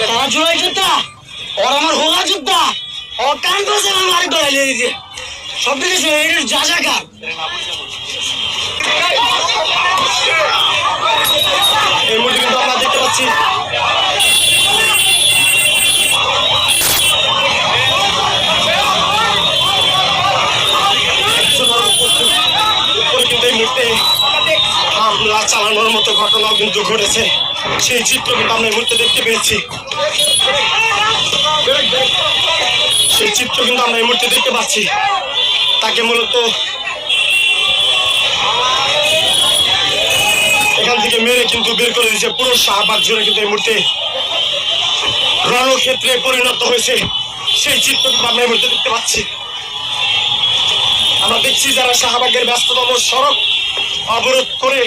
তারা জুলাই যোদ্ধা ওর আমার হোলা যোদ্ধা, ও কান করেছে আমার বাড়ি ডরাইলে দিয়েছে সব এর যা যা কার হামলা চালানোর মতো ঘটনাও কিন্তু ঘটেছে। সেই চিত্র কিন্তু আমরা মুহূর্তে দেখতে পেয়েছি। সেই চিত্র কিন্তু আমরা এই মুহূর্তে দেখতে পাচ্ছি। তাকে মূলত এখান থেকে মেরে কিন্তু বের করে দিয়েছে পুরো শাহবাগ জুড়ে কিন্তু এই মুহূর্তে। রণক্ষেত্রে পরিণত হয়েছে। সেই চিত্র কিন্তু আমরা এই মুহূর্তে দেখতে পাচ্ছি। আমরা দেখছি যারা শাহবাগের ব্যস্ততম সড়ক অবরোধ করে